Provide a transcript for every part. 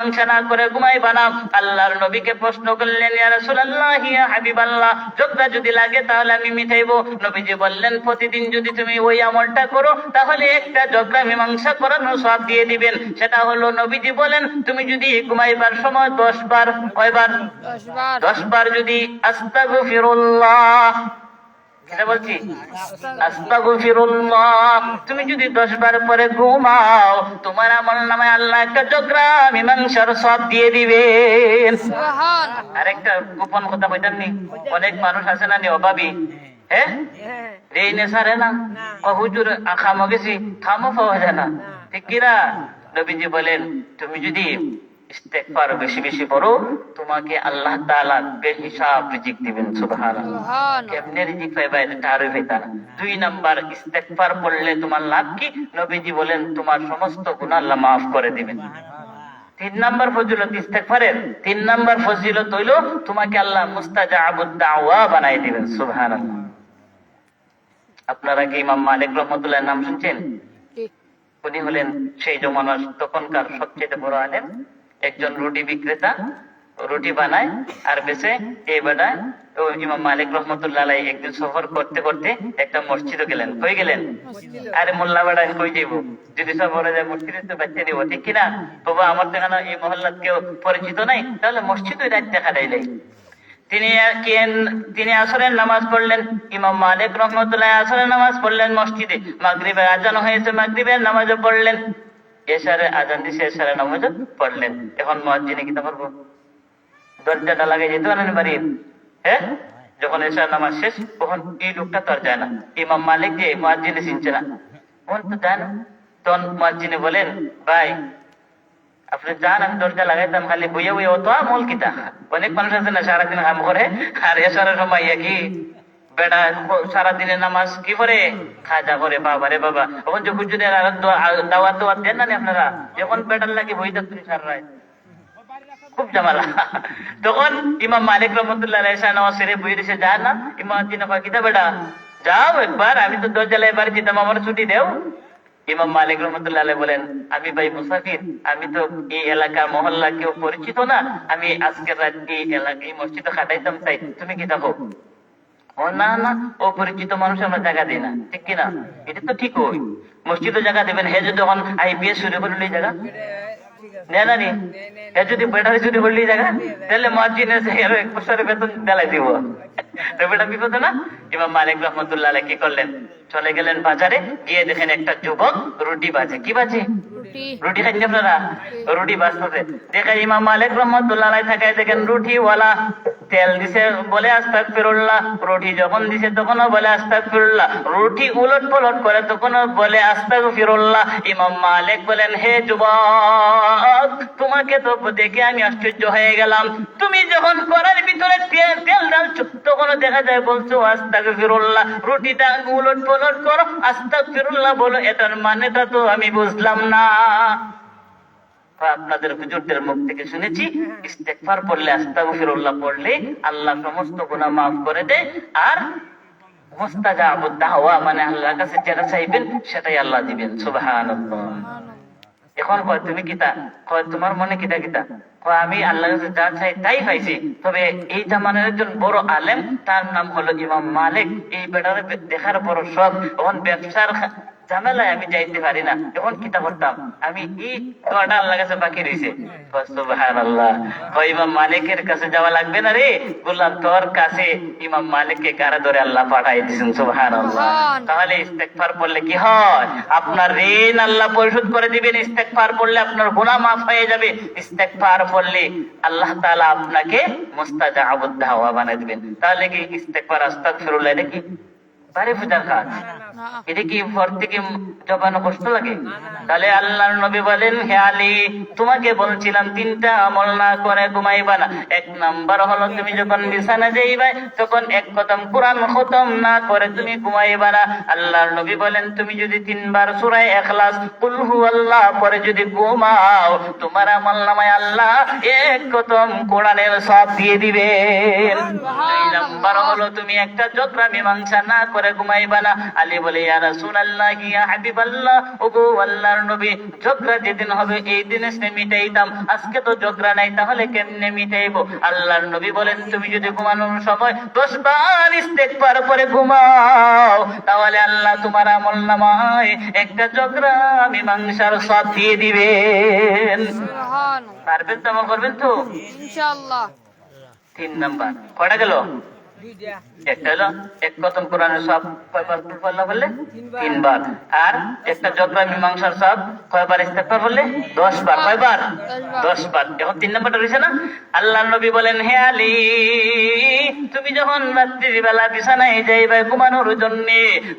মীমাংসা করে ঘুমাইবা না। আল্লাহর নবীকে প্রশ্ন করলেন ইয়া রাসূলুল্লাহ ইয়া হাবিবাল্লাহ যোগটা যদি লাগে তাহলে আমি মিটাইবো। নবীজি বললেন প্রতিদিন যদি তুমি ওই আমলটা করো তাহলে একটা ঝগড়া মীমাংসা করানোর সব দিয়ে দিবেন। সেটা হলো নবীজি বলেন তুমি যদি ঘুমাইবার সময় দশ বার কয়বার? দশ বার। দশ বার যদি আস্তাগফিরুল্লাহ সেটা বলছি? আস্তাগফিরুল্লাহ তুমি যদি দশ বার পরে ঘুমাও তোমার আমল নামায় আল্লাহ একটা সব দিয়ে দিবেন। আরেকটা গোপন কথা বলতাম নি? অনেক মানুষ আছে না নি অভাবী? হ্যাঁ এই নেশারে না? ও হুজুর খামো গেছি খামো পাওয়া যায় না। ঠিক কিনা? নবীজি বলেন তুমি যদি ইস্তেগফার বেশি বেশি করো তোমাকে আল্লাহ তাআলা বেহিসাব রিজিক দিবেন সুবহানাল্লাহ। সুবহান কেমনে রিজিক পাইবা এটা আরও পেতা দুই নাম্বার ইস্তেগফার পড়লে তোমার লাভ কি? নবীজি বলেন তোমার সমস্ত গুনাহ আল্লাহ মাফ করে দিবেন। তিন নাম্বার ফজিলত ইস্তেগফারের তিন নাম্বার ফজিলত হইল তোমাকে আল্লাহ মুস্তাজাবুদ দাওয়া বানাই দিবেন সুবহানাল্লাহ। আপনারা কি ইমাম মালিক রহমতুল্লাহ নাম শুনছেন? উনি হলেন সেই জমানার তখনকার সবচেয়ে বড় আলেম। একজন রুটি বিক্রেতা রুটি বানায় আর বেচে এই বেড়ায় তো ইমাম মালিক রহমতুল্লাহ একদিন সফর করতে করতে একটা মসজিদে গেলেন। কই গেলেন? আরে মোল্লা বেড়ায় কই যাইব? যদি সফরে যায় মসজিদে তো বাচ্চা দিব ঠিক কিনা? বাবা আমার তো এখানে এই মহল্লাত কেউ পরিচিত নাই তাহলে মসজিদে রাত দেখা দেয়। তিনি কেন- তিনি আসরের নামাজ পড়লেন ইমাম মালিক রহমতুল্লাহ আসরের নামাজ পড়লেন মসজিদে। মাগরিবের আজান হয়েছে মাগরিবের নামাজও পড়লেন। এসারে আজান দিছে, এসারে নামাজও পড়লেন। এখন মসজিদে কি করব দরজাটা লাগাই যেতে পারেন বাড়ির হ্যাঁ যখন এসার নামাজ শেষ, তখন এই লোকটা তো যায় না। ইমাম মালিক যে মসজিদে চিনছে না। তখন তো যায় না তখন মসজিদে বলেন, ভাই, আপনি যান আমি দরজা লাগাইতাম, খালি বইয়ে বইয়ে অত আমল কিতা? অনেক মানুষ আছে না, সারাদিন কাম করে, আর এসারের সময় কি বেড়া নামাজ কি করে খাজা করে বাবা রে বাবা। এখন যখন যদি দাওয়াত দাওয়াত দেন না আপনারা? যখন বেটার লাগে বই খুব জামালা তখন ইমাম মালিক রহমতুল্লাহ নামাজ সেরে বই যা না ইমাম দিন কিতা বেটা যাও একবার আমি তো দরজা এবার যেতাম আমার ছুটি দেও। ইমাম মালিক রহমতুল্লাহ বলেন আমি ভাই মুসাফির আমি তো এই এলাকা মহল্লা কেউ পরিচিত না। আমি আজকের রাত এই এলাকা এই মসজিদে খাটাইতাম চাই তুমি কি থাকো ও না না ও পরিচিত মানুষ আমরা জায়গা দিই না ঠিক কিনা? এটা তো ঠিক ওই মসজিদে জায়গা দেবেন হে যদি তখন আইপিএস শুরু করলে জায়গা। নেয় না নি? হে যদি ব্যাটারি শুরু করলে জায়গা। তাহলে মসজিদে এসে এক বছরের বেতন দেলাই দিব। বেটা বিপদ না? ইমাম মালিক রহমতুল্লাহ কি করলেন? চলে গেলেন বাজারে গিয়ে দেখেন একটা যুবক রুটি বাজে। কি বাজে? রুটি। খাচ্ছেন আপনারা? রুটি বাজতেছে দেখে ইমাম মালিক রহমতুল্লাহ থাকায় দেখেন রুটি ওয়ালা তেল দিছে, বলে আস্তাক ফিরুল্লাহ রুটি যখন দিছে, তখনও বলে আস্তাক ফিরুল্লাহ রুটি উলট পলট করে, তখনও বলে আস্তাক ফিরুল্লাহ ইমাম মালিক বলেন, হে যুবক, তোমাকে তো দেখে আমি আশ্চর্য হয়ে গেলাম। তুমি যখন করার ভিতরে তেল তেল তখনও দেখা যায় বলছো আস্তাক ফিরুল্লাহ রুটিটা উলট পলট করো আস্তাক ফিরুল্লাহ বলো, এটার মানেটা তো আমি বুঝলাম না। আপনাদের হুজুরদের মুখ থেকে শুনেছি, ইস্তেগফার পড়লে, আস্তাগফিরুল্লাহ পড়লে আল্লাহ সমস্ত গুনাহ মাফ করে দেয়। আর মুস্তাজাবুদ দাওয়া মানে আল্লাহর কাছে যেটা চাইবেন, সেটাই আল্লাহ দিবেন। সুবহানাল্লাহ। এখন কয়, তুমি কিতা কয়, তোমার মনে কিতা কিতা কয়, আমি আল্লাহর কাছে যা চাই তাই পাইছি। তবে এই জামানার একজন বড় আলেম, তার নাম হলো ইমাম মালিক। এই বেটারে দেখার বড় শখ এখন ব্যবসার ঝামেলায় আমি যাইতে পারি না। এখন কিতা করতাম? আমি এই দোয়াটা আল্লাহর কাছে বাকি রয়েছে ইমাম মালিকের কাছে যাওয়া লাগবে না রে? গোলাম তোর কাছে ইমাম মালিককে গাড়া ধরে আল্লাহ পাঠাই দিয়েছেন সুবহানাল্লাহ। তাহলে ইস্তেগফার পড়লে কি হয়? আপনার ঋণ আল্লাহ পরিশোধ করে দিবেন। ইস্তেগফার পড়লে আপনার গুনাহ মাফ হয়ে যাবে। ইস্তেগফার পড়লে আল্লাহ তাআলা আপনাকে মুস্তাজাবুদ দাওয়া বানিয়ে দিবেন। তাহলে কি ইস্তেগফার আস্তাগফিরুল্লাহ এটা কি বাড়ি পূজার কাজ। কি কষ্ট লাগে? তাহলে আল্লাহর নবী বলেন, হে আলী, তোমাকে বলছিলাম তিনটা আমল না করে ঘুমাইবা না। এক নাম্বার হলো তুমি যখন বিছানা যাইবা, তখন এক কোরআন খতম না করে তুমি ঘুমাইবা না। আল্লাহর নবী বলেন, তুমি যদি তিনবার সূরা ইখলাস কুল আল্লাহ পরে যদি ঘুমাও, তোমার আমল নামায় আল্লাহ এক কদম কোরআনের সব দিয়ে দুই নাম্বার হলো তুমি একটা ঝগড়া মীমাংসা না করে ঘুমাইবা না। আলী বলে ইয়া রাসূলুল্লাহ ইয়া হাবিবাল্লাহ। ওগো আল্লাহর নবী ঝগড়া যেদিন হবে এই দিনে সে মিটাইতাম। আজকে তো ঝগড়া নাই তাহলে কেমনে মিটাইবো? আল্লাহর নবী বলেন তুমি যদি ঘুমানোর সময় দশ বার ইস্তেগফার করে ঘুমাও তাহলে আল্লাহ তোমার আমল নামায় একটা ঝগড়া মীমাংসার দিয়ে দিবেন। পারবেন তো আমল করবেন তো? ইনশাআল্লাহ। তিন নাম্বার। কয়টা গেল? একটা হলো এক কথম কোরআনের সব কয়বার বললে? তিনবার। আর একটা মীমাংসার সব কয়বার বললে? দশ বার কয়বার? দশ বার এখন তিন নাম্বারটা রয়েছে না? আল্লাহ নবী বলেন হে আলী তুমি যখন রাত্রির বেলা বিছানায় যাইবা ঘুমানোর জন্য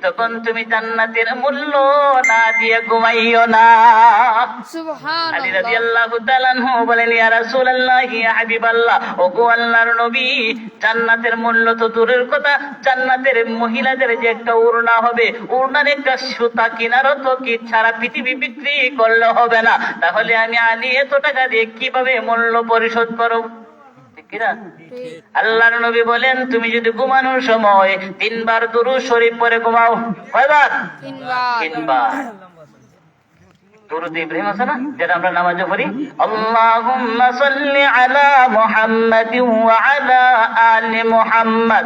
তখন তুমি জান্নাতের মূল্য দিয়ে ঘুমাইও না। আলী রাদিয়াল্লাহু তাআলা বলেন ইয়া রাসূলুল্লাহ ইয়া হাবিবাল্লাহ ওগো আল্লাহর নবী জান্নাতের মূল্য তো দূরের কথা জান্নাতের মহিলাদের যে একটা উড়না হবে উড়নার একটা সুতা কেনারও তো কি ছাড়া পৃথিবী বিক্রি করলে হবে না? তাহলে আমি আলী এত টাকা দিয়ে কীভাবে মূল্য পরিশোধ করব? ঠিক আল্লাহর নবী বলেন তুমি যদি ঘুমানোর সময় তিনবার দুরু শরীফ পরে ঘুমাও। কয়বার? তিনবার। তিনবার। দুরুদ ইব্রাহিম আছে না, যেটা আমরা নামাজে পড়ি, আল্লাহুম্মা সাল্লি আলা মুহাম্মাদিন ওয়া আলা আলি মুহাম্মাদ।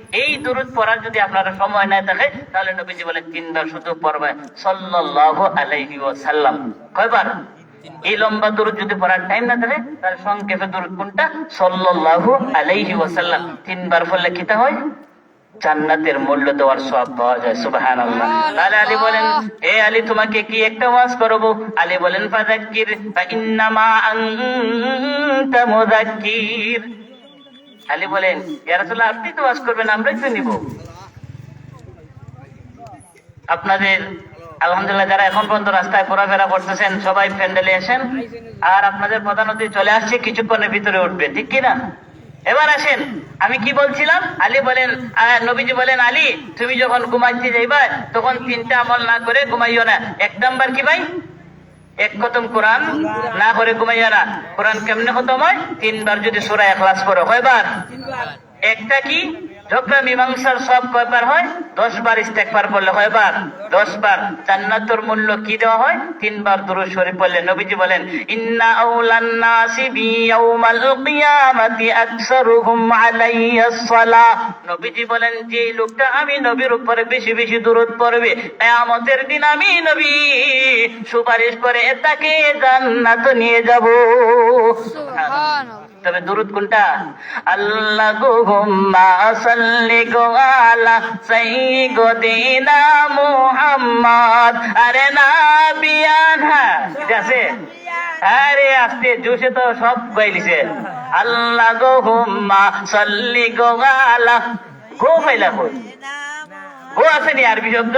এই দুরুদ পড়ার যদি আপনারা সময় না থাকে তাহলে নবীজি বলেন তিনবার শুধু পড়বে সাল্লাল্লাহু আলাইহি ওয়াসাল্লাম। কয়বার? এই লম্বা দুরুদ যদি পড়ার টাইম না থাকে তাহলে সংক্ষেপে দুরুদ কোনটা? সাল্লাল্লাহু আলাইহি ওয়াসাল্লাম। তিনবার পড়লে কিতা হয়? জান্নাতের মূল্য দেওয়ার সব পাওয়া যায়, সুবহানাল্লাহ। তাহলে আলী বলেন, এ আলী, তোমাকে কি একটা ওয়াজ করব? আলী বলেন, ফাযাক্কির ফা ইন্নামা আনতা মুযাক্কির। আলী বলেন ইয়া রাসূলুল্লাহ আপনি তো ওয়াজ করবেন আমরাই তো নিব। আপনাদের, আলহামদুলিল্লাহ, যারা এখন পর্যন্ত রাস্তায় ঘোরাফেরা করতেছেন, সবাই প্যান্ডেলে আসেন। আর আপনাদের প্রধান অতিথি চলে আসছে, কিছুক্ষণের ভিতরে উঠবে, ঠিক কিনা এবার আসেন, আমি কি বলছিলাম? আলী বলেন নবীজি বলেন, আলী, তুমি যখন ঘুমাইতে যাইবা, তখন তিনটা আমল না করে ঘুমাইও না। এক নাম্বার কি ভাই? এক খতম কোরআন না করে ঘুমাইয়া কোরআন কেমনে খতম হয়? তিনবার যদি সুরা এখলাস করো কয়বার? একটা কি? ঝগড়া মীমাংসার সব কয়বার হয়, দশ বার ইস্তেকবার পড়লে কয়বার দশ বার। জান্নাতর মূল্য কি দেওয়া হয়? তিনবার দুরূদ শরীফ পড়লে নবীজি বলেন, ইন্না আউলান নাসি বি ইয়াউমাল কিয়ামাতি আকসারুহুম আলাইয়া সালাহ নবীজি বলেন যে লোকটা আমি নবীর উপরে বেশি বেশি দূরত পড়বে, কিয়ামতের দিন আমি নবী। সুপারিশ করে তাকে জান্নাত নিয়ে যাব। সুবহানাল্লাহ। তবে দুরুদ কোনটা? আল্লাহ গো হুম্মা সাল্লি গো আলা সাইয়্যিদিনা মুহাম্মদ। আরে না বিয়ানা ঠিক আছে? আরে আস্তে, জোশে তো সব গাইলিছে। আল্লাহ গো হুম্মা সাল্লি গো আলা। গো ফাইলা গো আছে নি আরবি শব্দ?